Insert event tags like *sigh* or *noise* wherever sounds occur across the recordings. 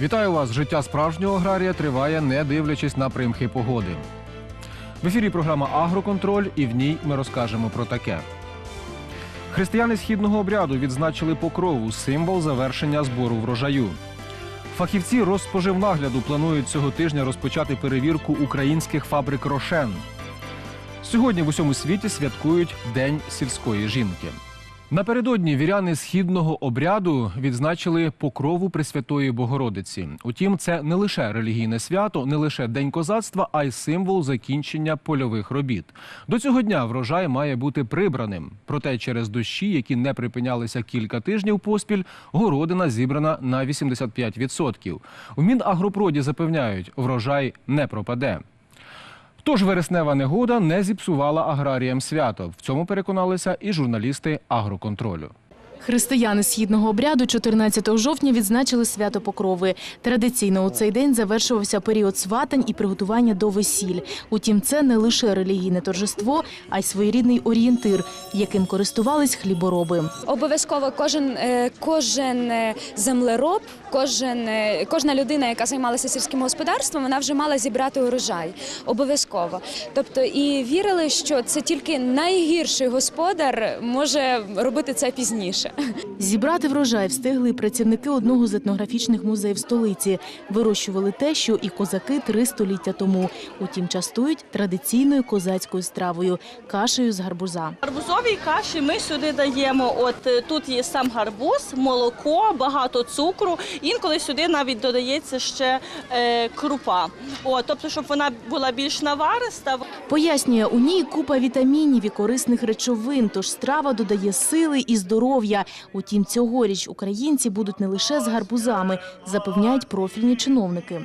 Вітаю вас! Життя справжнього аграрія триває, не дивлячись на примхи погоди. В ефірі програма Агроконтроль, і в ній ми розкажемо про таке. Християни східного обряду відзначили покрову символ завершення збору врожаю. Фахівці Розспоживнагляду планують цього тижня розпочати перевірку українських фабрик Рошен. Сьогодні в усьому світі святкують День сільської жінки. Напередодні віряни східного обряду відзначили покрову Пресвятої Богородиці. Утім, це не лише релігійне свято, не лише день козацтва, а й символ закінчення польових робіт. До цього дня врожай має бути прибраним. Проте через дощі, які не припинялися кілька тижнів поспіль, городина зібрана на 85%. У Мінагропроді запевняють, врожай не пропаде. Тож вереснева негода не зіпсувала аграріям свято. В цьому переконалися і журналісти агроконтролю. Християни східного обряду 14 жовтня відзначили свято Покрови. Традиційно у цей день завершувався період сватань і приготування до весіль. Утім, це не лише релігійне торжество, а й своєрідний орієнтир, яким користувались хлібороби. Обов'язково кожен, е, кожен е, землероб, кожен, е, кожна людина, яка займалася сільським господарством, вона вже мала зібрати урожай. Обов'язково. Тобто і вірили, що це тільки найгірший господар може робити це пізніше. Зібрати врожай встигли працівники одного з етнографічних музеїв столиці. Вирощували те, що і козаки три століття тому. Утім, частують традиційною козацькою стравою – кашею з гарбуза. Гарбузовій каші ми сюди даємо. От е, тут є сам гарбуз, молоко, багато цукру. Інколи сюди навіть додається ще е, крупа. От, тобто, щоб вона була більш навариста. Пояснює, у ній купа вітамінів і корисних речовин, тож страва додає сили і здоров'я. Утім, цьогоріч українці будуть не лише з гарбузами, запевняють профільні чиновники.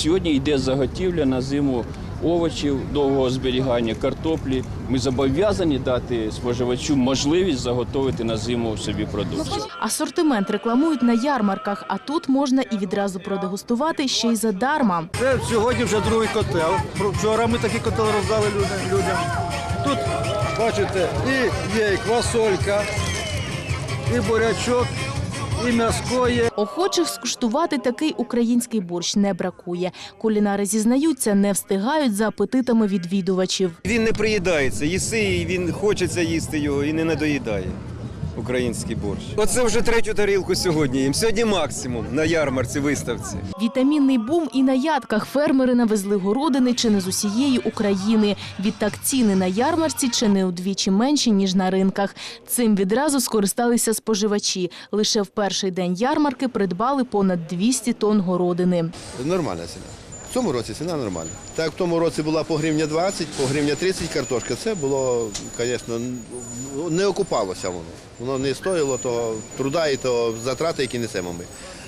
Сьогодні йде заготівля на зиму овочів довгого зберігання, картоплі. Ми зобов'язані дати споживачу можливість заготовити на зиму собі продукцію. Асортимент рекламують на ярмарках, а тут можна і відразу продегустувати ще й задарма. Це сьогодні вже другий котел. Про- Вчора ми такий котел роздали люди- людям. Тут, бачите, і є і квасолька, і бурячок, і м'яско є. Охочих скуштувати такий український борщ не бракує. Кулінари зізнаються, не встигають за апетитами відвідувачів. Він не приїдається, їси, і він хочеться їсти його і не надоїдає. Український борщ. Оце вже третю тарілку сьогодні. їм. Сьогодні максимум на ярмарці виставці. Вітамінний бум і на ядках фермери навезли городини чи не з усієї України. Відтак ціни на ярмарці чи не удвічі менші, ніж на ринках. Цим відразу скористалися споживачі. Лише в перший день ярмарки придбали понад 200 тонн городини. Нормальна ціна. В цьому році ціна нормальна. Так в тому році була по гривня 20, по гривня 30 картошка, це було, звісно, не окупалося воно. Воно не стоїло того труда і того затрати, які несемо ми.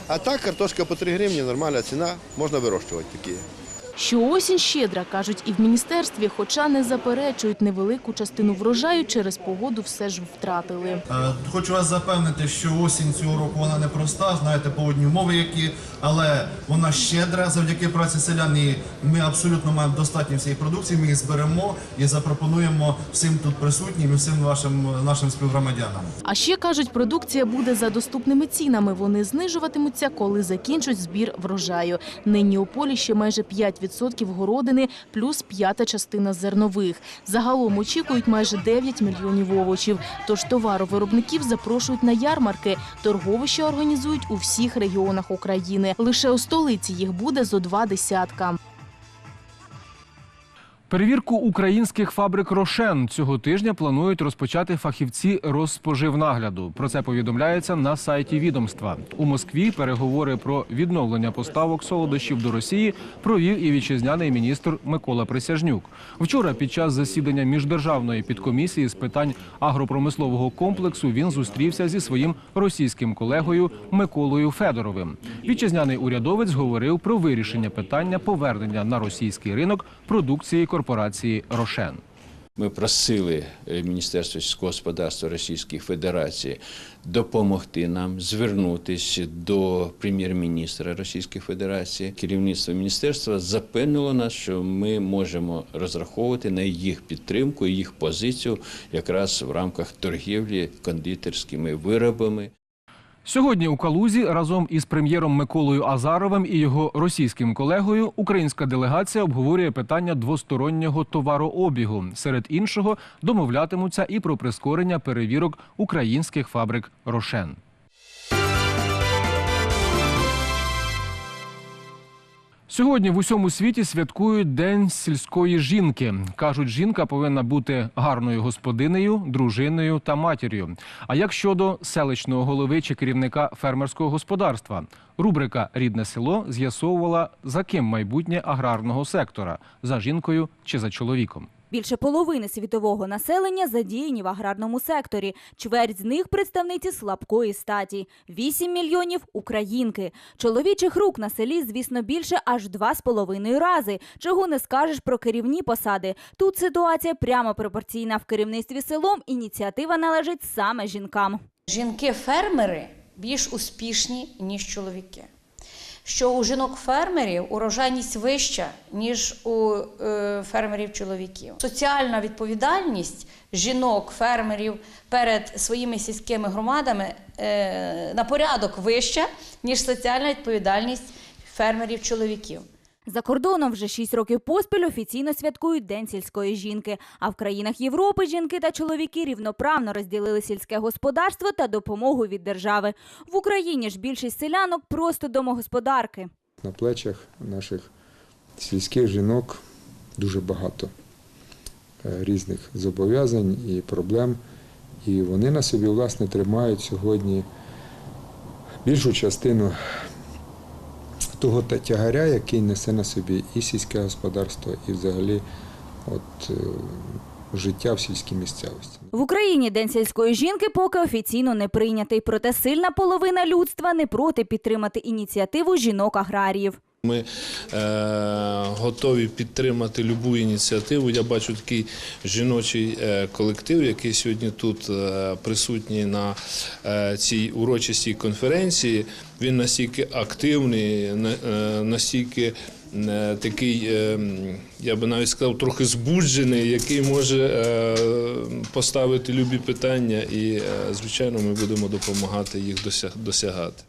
А так картошка по 3 гривні, нормальна ціна, можна вирощувати такі. Що осінь щедра, кажуть і в міністерстві, хоча не заперечують невелику частину врожаю через погоду все ж втратили. Е, Хочу вас запевнити, що осінь цього року вона непроста, знаєте, погодні умови які, але вона щедра завдяки праці селян. І ми абсолютно маємо достатньо всієї продукції. Ми її зберемо і запропонуємо всім тут присутнім і всім вашим нашим співгромадянам. А ще кажуть, продукція буде за доступними цінами. Вони знижуватимуться, коли закінчать збір врожаю. Нині у полі ще майже 5% городини, плюс п'ята частина зернових. Загалом очікують майже 9 мільйонів овочів. Тож товаровиробників запрошують на ярмарки. Торговища організують у всіх регіонах України. Лише у столиці їх буде зо два десятка. Перевірку українських фабрик Рошен цього тижня планують розпочати фахівці Розспоживнагляду. Про це повідомляється на сайті відомства. У Москві переговори про відновлення поставок солодощів до Росії провів і вітчизняний міністр Микола Присяжнюк. Вчора під час засідання міждержавної підкомісії з питань агропромислового комплексу він зустрівся зі своїм російським колегою Миколою Федоровим. Вітчизняний урядовець говорив про вирішення питання повернення на російський ринок продукції корпорації Рошен. Ми просили е, Міністерство сільського господарства Російської Федерації допомогти нам звернутися до прем'єр-міністра Російської Федерації. Керівництво міністерства запевнило нас, що ми можемо розраховувати на їх підтримку, їх позицію якраз в рамках торгівлі кондитерськими виробами. Сьогодні у Калузі разом із прем'єром Миколою Азаровим і його російським колегою українська делегація обговорює питання двостороннього товарообігу. Серед іншого домовлятимуться і про прискорення перевірок українських фабрик Рошен. Сьогодні в усьому світі святкують День сільської жінки. Кажуть, жінка повинна бути гарною господинею, дружиною та матір'ю. А як щодо селищного голови чи керівника фермерського господарства? Рубрика Рідне село з'ясовувала, за ким майбутнє аграрного сектора за жінкою чи за чоловіком. Більше половини світового населення задіяні в аграрному секторі. Чверть з них представниці слабкої статі. 8 мільйонів українки. Чоловічих рук на селі, звісно, більше аж два з половиною рази. Чого не скажеш про керівні посади. Тут ситуація прямо пропорційна в керівництві селом. Ініціатива належить саме жінкам. Жінки-фермери більш успішні, ніж чоловіки. Що у жінок-фермерів урожайність вища, ніж у е, фермерів-чоловіків. Соціальна відповідальність жінок-фермерів перед своїми сільськими громадами е, на порядок вища, ніж соціальна відповідальність фермерів-чоловіків. За кордоном вже 6 років поспіль офіційно святкують День сільської жінки. А в країнах Європи жінки та чоловіки рівноправно розділили сільське господарство та допомогу від держави. В Україні ж більшість селянок просто домогосподарки. На плечах наших сільських жінок дуже багато е, різних зобов'язань і проблем. І вони на собі, власне, тримають сьогодні більшу частину того та- тягаря, який несе на собі і сільське господарство, і взагалі от, е, життя в сільській місцевості. В Україні День сільської жінки поки офіційно не прийнятий. Проте сильна половина людства не проти підтримати ініціативу жінок-аграріїв. Ми е, готові підтримати любу ініціативу. Я бачу такий жіночий е, колектив, який сьогодні тут е, присутній на е, цій урочистій конференції. Він настільки активний, на- настільки такий, я би навіть сказав, трохи збуджений, який може поставити любі питання, і, звичайно, ми будемо допомагати їх досяг- досягати.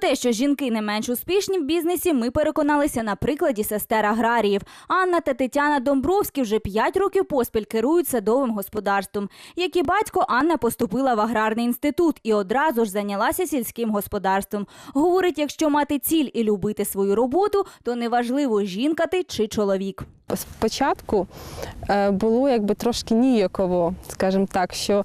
Те, що жінки не менш успішні в бізнесі, ми переконалися на прикладі сестер аграріїв. Анна та Тетяна Домбровські вже 5 років поспіль керують садовим господарством. Як і батько, Анна поступила в аграрний інститут і одразу ж зайнялася сільським господарством. Говорить, якщо мати ціль і любити свою роботу, то неважливо, жінка ти чи чоловік. Спочатку е, було якби трошки ніяково, скажімо так, що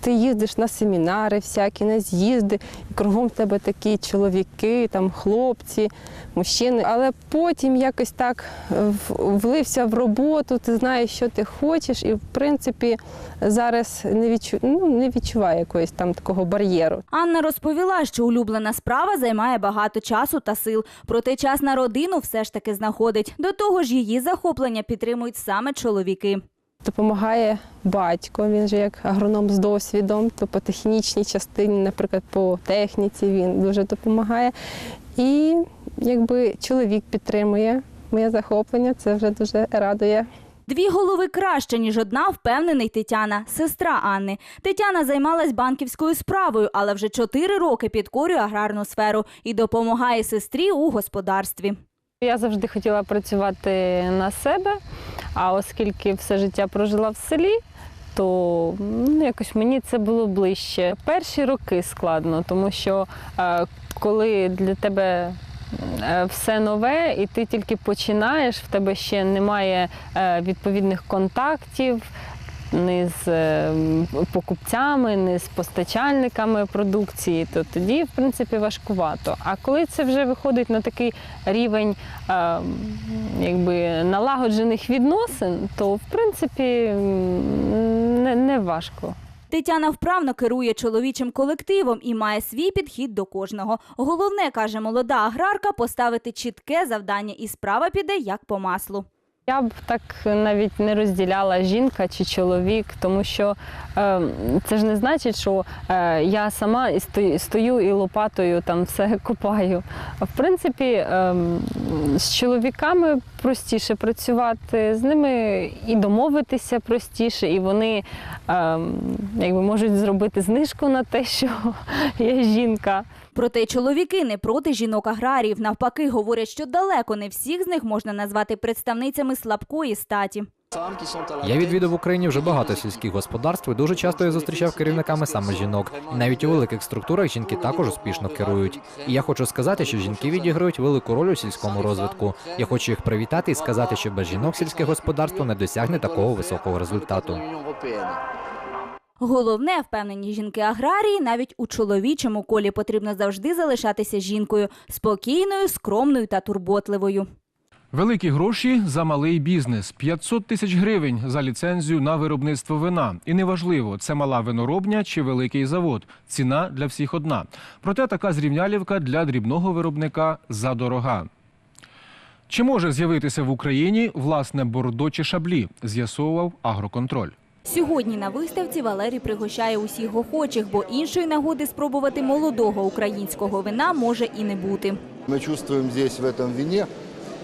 ти їздиш на семінари всякі, на з'їзди, і кругом в тебе такі чоловіки, там хлопці, мужчини. Але потім якось так е, влився в роботу, ти знаєш, що ти хочеш, і в принципі зараз не відчу... ну, не відчуваю якогось там такого бар'єру. Анна розповіла, що улюблена справа займає багато часу та сил, проте час на родину все ж таки знаходить. До того ж, її захоплення підтримують саме чоловіки. Допомагає батько, він же як агроном з досвідом, то по технічній частині, наприклад, по техніці він дуже допомагає. І якби чоловік підтримує моє захоплення, це вже дуже радує. Дві голови краще, ніж одна, впевнений Тетяна, сестра Анни. Тетяна займалась банківською справою, але вже чотири роки підкорює аграрну сферу і допомагає сестрі у господарстві. Я завжди хотіла працювати на себе, а оскільки все життя прожила в селі, то ну, якось мені це було ближче. Перші роки складно, тому що е, коли для тебе е, все нове, і ти тільки починаєш, в тебе ще немає е, відповідних контактів. Ні з е, покупцями, ні з постачальниками продукції, то тоді, в принципі, важкувато. А коли це вже виходить на такий рівень е, якби, налагоджених відносин, то в принципі не, не важко. Тетяна вправно керує чоловічим колективом і має свій підхід до кожного. Головне, каже молода аграрка, поставити чітке завдання, і справа піде як по маслу. Я б так навіть не розділяла жінка чи чоловік, тому що е, це ж не значить, що е, я сама і стою, і лопатою там все *laughs* копаю. В принципі, е, з чоловіками простіше працювати, з ними і домовитися простіше, і вони е, якби можуть зробити знижку на те, *laughs* що я жінка. Проте чоловіки не проти жінок-аграріїв. Навпаки, говорять, що далеко не всіх з них можна назвати представницями слабкої статі. Я відвідав в Україні вже багато сільських господарств і дуже часто я зустрічав керівниками саме жінок. І навіть у великих структурах жінки також успішно керують. І я хочу сказати, що жінки відіграють велику роль у сільському розвитку. Я хочу їх привітати і сказати, що без жінок сільське господарство не досягне такого високого результату. Головне, впевнені жінки-аграрії, навіть у чоловічому колі потрібно завжди залишатися жінкою спокійною, скромною та турботливою. Великі гроші за малий бізнес 500 тисяч гривень за ліцензію на виробництво вина. І неважливо, це мала виноробня чи великий завод. Ціна для всіх одна. Проте така зрівнялівка для дрібного виробника задорога. Чи може з'явитися в Україні власне бордо чи шаблі? З'ясовував агроконтроль. Сьогодні на виставці Валерій пригощає усіх охочих, бо іншої нагоди спробувати молодого українського вина може і не бути. Мы чувствуем здесь, в этом вине,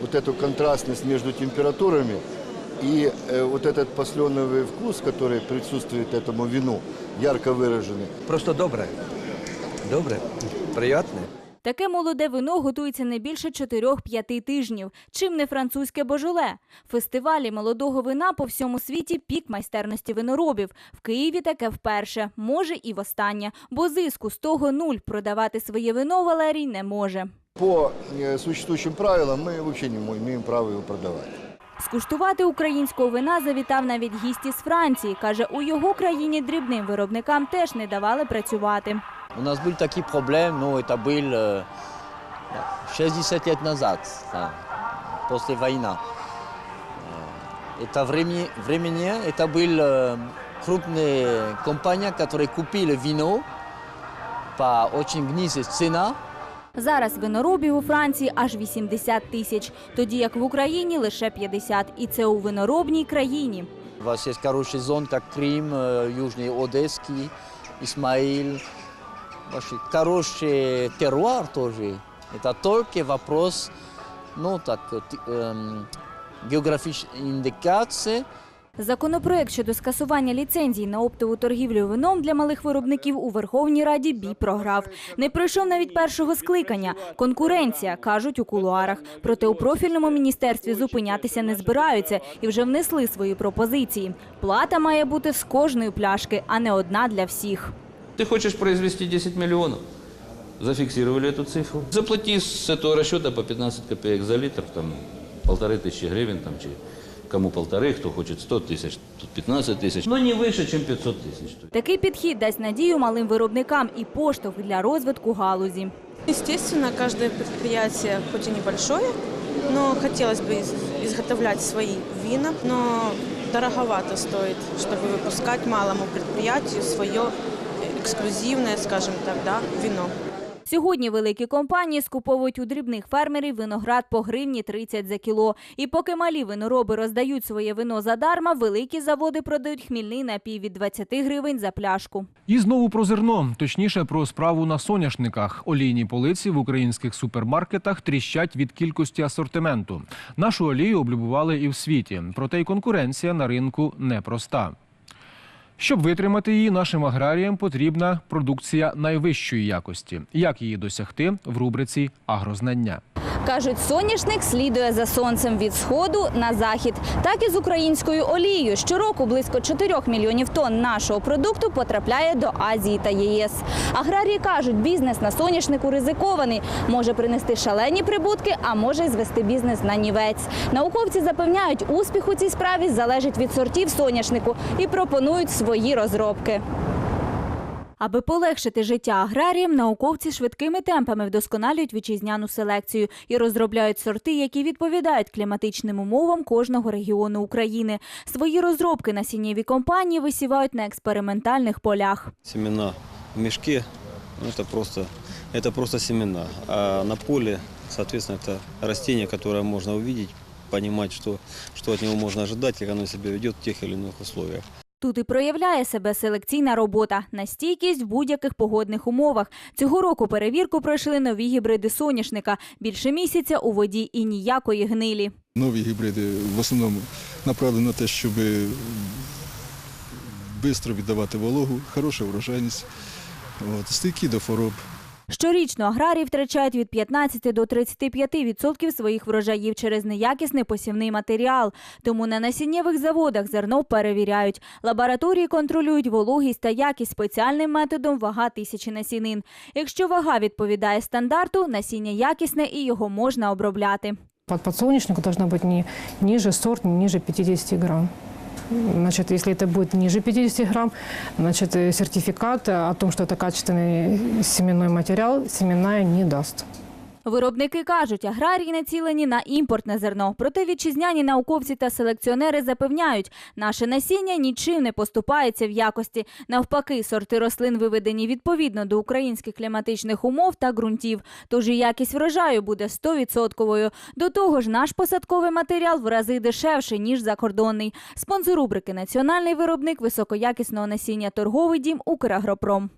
вот эту контрастность между температурами и э, вот этот посленовый вкус, который присутствует этому вину, ярко выраженный. Просто добре. Добре, приятне. Таке молоде вино готується не більше 4-5 тижнів. Чим не французьке божоле. Фестивалі молодого вина по всьому світі пік майстерності виноробів. В Києві таке вперше, може і востаннє, бо зиску з того нуль продавати своє вино Валерій не може. По э, существующим правилам ми взагалі не маємо права його продавать. Скуштувати українського вина завітав навіть гість із Франції. Каже, у його країні дрібним виробникам теж не давали працювати. У нас был такой проблем, но это был э, 60 лет назад, да, после войны. Э, Это времени, времени это был э, крупная компания, которая купила вино по очень низкой цене. Зараз виноробів у Франції аж 80 тисяч, тоді як в Україні лише 50. І це у виноробній країні. У вас есть хороший зон, как Крым, э, Южный Одесский, Исмаил. Вообще хороший теруар тоже. Это только вопрос, ну так, э, т- эм, географической индикации. Законопроект щодо скасування ліцензій на оптову торгівлю вином для малих виробників у Верховній Раді бій програв. Не пройшов навіть першого скликання. Конкуренція, кажуть у кулуарах. Проте у профільному міністерстві зупинятися не збираються і вже внесли свої пропозиції. Плата має бути з кожної пляшки, а не одна для всіх. Ты хочешь произвести 10 миллионов? Зафиксировали эту цифру. Заплати с этого расчета по 15 копеек за литр, там полторы тысячи гривен, там, чи- кому полторы, кто хочет 100 тысяч, тут 15 тысяч, но не выше, чем 500 тысяч. Такий підхід дасть надію малим виробникам і поштовх для розвитку галузі. Естественно, каждое предприятие, хоть и небольшое, но хотелось бы из- изготовлять свои вина, но дороговато стоит, чтобы выпускать малому предприятию свое эксклюзивное, скажем так, да, вино. Сьогодні великі компанії скуповують у дрібних фермерів виноград по гривні 30 за кіло. І поки малі винороби роздають своє вино задарма, великі заводи продають хмільний напій від 20 гривень за пляшку. І знову про зерно, точніше про справу на соняшниках. Олійні полиці в українських супермаркетах тріщать від кількості асортименту. Нашу олію облюбували і в світі, проте й конкуренція на ринку непроста. Щоб витримати її, нашим аграріям потрібна продукція найвищої якості. Як її досягти в рубриці Агрознання. Кажуть, соняшник слідує за сонцем від сходу на захід. Так і з українською олією. Щороку близько 4 мільйонів тонн нашого продукту потрапляє до Азії та ЄС. Аграрії кажуть, бізнес на соняшнику ризикований. Може принести шалені прибутки, а може й звести бізнес на нівець. Науковці запевняють, успіх у цій справі залежить від сортів соняшнику і пропонують розробки. Аби полегшити життя аграріям, науковці швидкими темпами вдосконалюють вітчизняну селекцію і розробляють сорти, які відповідають кліматичним умовам кожного регіону України. Свої розробки насіннєві компанії висівають на експериментальних полях. Семена в мешке, ну, это просто, это просто семена. А на поле, соответственно, это растение, которое можно увидеть, понимать, что, что от него можно ожидать, как оно себя ведет в тех или иных условиях. Тут і проявляє себе селекційна робота на стійкість в будь-яких погодних умовах. Цього року перевірку пройшли нові гібриди соняшника. Більше місяця у воді і ніякої гнилі. Нові гібриди в основному направлені на те, щоб швидко віддавати вологу, хороша врожайність, стійкі до хвороб. Щорічно аграрії втрачають від 15 до 35 відсотків своїх врожаїв через неякісний посівний матеріал. Тому на насіннєвих заводах зерно перевіряють. Лабораторії контролюють вологість та якість спеціальним методом вага тисячі насінин. Якщо вага відповідає стандарту, насіння якісне і його можна обробляти. Под подсолнечнику должно быть не ниже сорт, не ниже 50 грамм. Значит, если это будет ниже 50 грамм, значит, э, сертификат о том, что это качественный семенной материал, семенная не даст. Виробники кажуть, аграрії націлені на імпортне зерно. Проте вітчизняні науковці та селекціонери запевняють, наше насіння нічим не поступається в якості. Навпаки, сорти рослин виведені відповідно до українських кліматичних умов та ґрунтів. Тож і якість врожаю буде 100%. До того ж, наш посадковий матеріал в рази дешевший, ніж закордонний. Спонсор рубрики Національний виробник високоякісного насіння торговий дім Украгропром.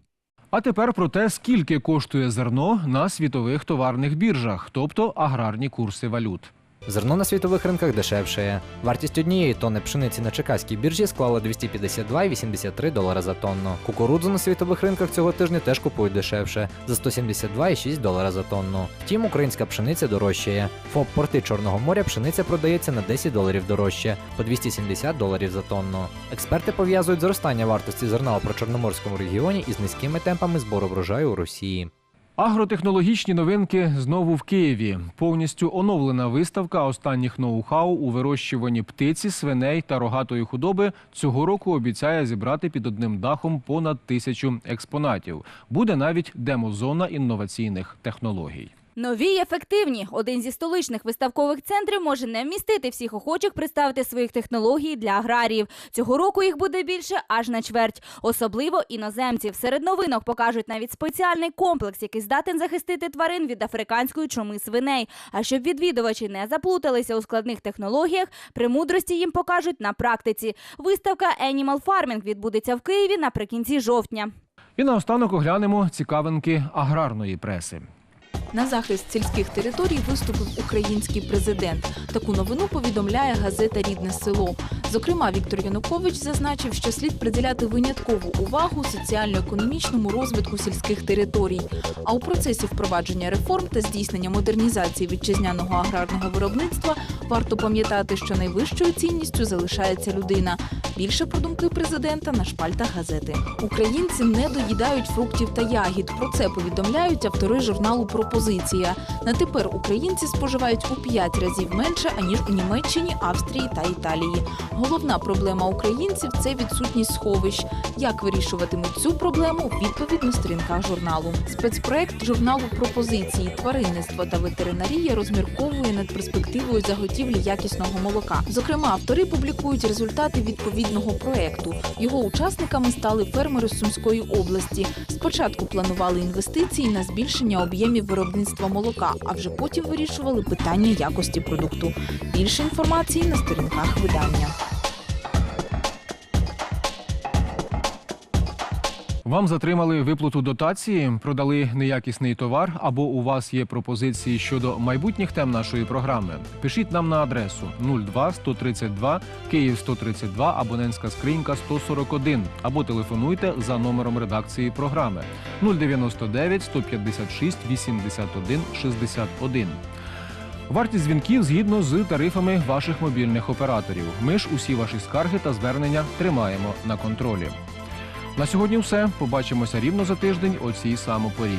А тепер про те, скільки коштує зерно на світових товарних біржах, тобто аграрні курси валют. Зерно на світових ринках дешевшає. Вартість однієї тонни пшениці на чекаській біржі склала 252,83 долара за тонну. Кукурудзу на світових ринках цього тижня теж купують дешевше за 172,6 долара за тонну. Втім, українська пшениця дорожчає. ФОП порти Чорного моря пшениця продається на 10 доларів дорожче по 270 доларів за тонну. Експерти пов'язують зростання вартості зерна у причорноморському регіоні із низькими темпами збору врожаю у Росії. Агротехнологічні новинки знову в Києві. Повністю оновлена виставка останніх ноу-хау у вирощуванні птиці, свиней та рогатої худоби цього року обіцяє зібрати під одним дахом понад тисячу експонатів. Буде навіть демозона інноваційних технологій. Нові ефективні. Один зі столичних виставкових центрів може не вмістити всіх охочих представити своїх технологій для аграріїв. Цього року їх буде більше аж на чверть. Особливо іноземців. Серед новинок покажуть навіть спеціальний комплекс, який здатен захистити тварин від африканської чуми свиней. А щоб відвідувачі не заплуталися у складних технологіях, премудрості їм покажуть на практиці. Виставка Animal Farming відбудеться в Києві наприкінці жовтня. І наостанок оглянемо цікавинки аграрної преси. На захист сільських територій виступив український президент. Таку новину повідомляє газета Рідне село. Зокрема, Віктор Янукович зазначив, що слід приділяти виняткову увагу соціально-економічному розвитку сільських територій. А у процесі впровадження реформ та здійснення модернізації вітчизняного аграрного виробництва варто пам'ятати, що найвищою цінністю залишається людина. Більше про думки президента на шпальтах газети. Українці не доїдають фруктів та ягід. Про це повідомляють автори журналу Пропозиція. На тепер українці споживають у 5 разів менше аніж у Німеччині, Австрії та Італії. Головна проблема українців це відсутність сховищ. Як вирішуватимуть цю проблему? Відповідь на сторінках журналу. Спецпроект журналу пропозиції тваринництва та ветеринарія розмірковує над перспективою заготівлі якісного молока. Зокрема, автори публікують результати відповідного проекту. Його учасниками стали фермери Сумської області. Спочатку планували інвестиції на збільшення об'ємів виробництва молока, а вже потім вирішували питання якості продукту. Більше інформації на сторінках видання. Вам затримали виплату дотації, продали неякісний товар або у вас є пропозиції щодо майбутніх тем нашої програми. Пишіть нам на адресу 02 132 Київ 132 абонентська скринька 141 або телефонуйте за номером редакції програми 099 156 81 61. Вартість дзвінків згідно з тарифами ваших мобільних операторів. Ми ж усі ваші скарги та звернення тримаємо на контролі. На сьогодні все. Побачимося рівно за тиждень о цій самопорі.